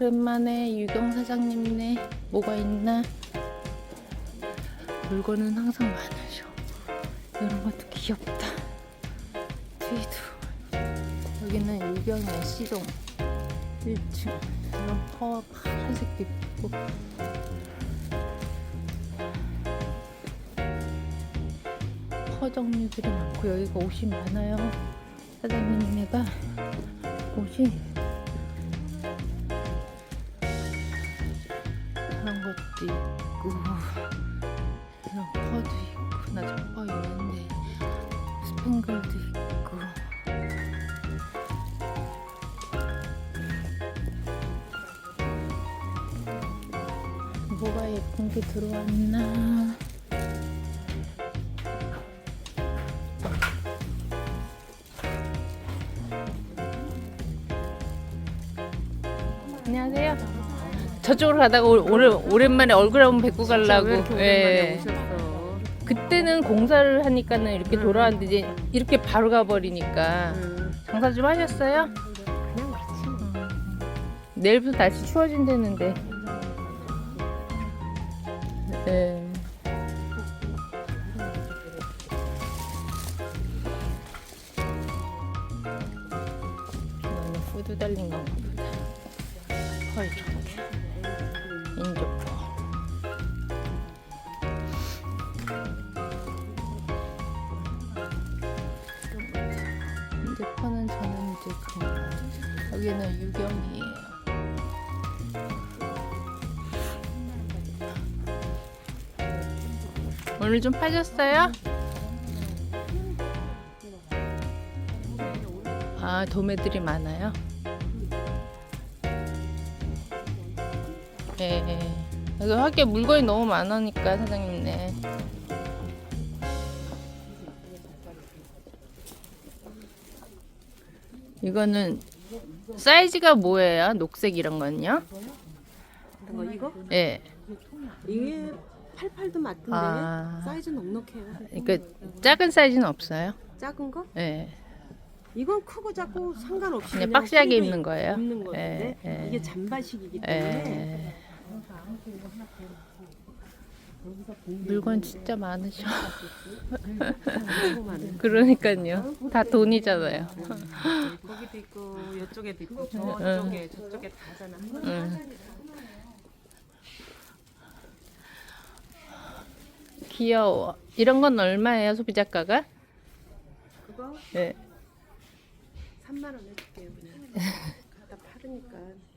오랜만에 유경 사장님네 뭐가 있나? 물건은 항상 많으셔. 이런 것도 귀엽다. 뒤도 여기는 유경의 시동 1층 이런 퍼 파란색도 있고 퍼 종류들이 많고 여기가 옷이 많아요. 사장님네가 옷이 있고 이런 퍼도 있고 나 저퍼 있는데 스팽글도 있고 뭐가 예쁜 게 들어왔나 안녕하세요 저쪽으로 가다가 오- 오늘 오랜만에 얼굴 한번 뵙고 가려고 예. 그때는 공사를 하니까는 이렇게 응. 돌아왔는데 이제 이렇게 바로 가버리니까 장사 좀 하셨어요? 그냥 그렇지. 내일부터 날씨 추워진다는데. 네. 후드 달린 건가 보다. 헐, 저렇게. 인조포. 인조포는 저는 이제 그 여기는 유경이에요. 오늘 좀 파셨어요? 아, 도매들이 많아요? 예, 예. 여기 밖에 물건이 너무 많으니까, 사장님네. 이거는 사이즈가 뭐예요? 녹색 이런 건요? 뭐 이거? 예. 이게 88도 맞던데 아. 사이즈 넉넉해요. 그러니까 작은 사이즈는 없어요? 작은 거? 예. 이건 크고 작고 상관없이 그냥 박시하게 입는 거예요? 입는 건데 예, 예. 이게 잠바식이기 때문에 에... 물건 진짜 많으셔. 그러니까요. 다 돈이잖아요. 거기도 있고 이쪽에도 있고 저쪽에 저쪽에 다잖아. 응. 귀여워. 이런 건 얼마예요, 소비 작가가? 그거 네. 3만 원 해줄게요 그냥.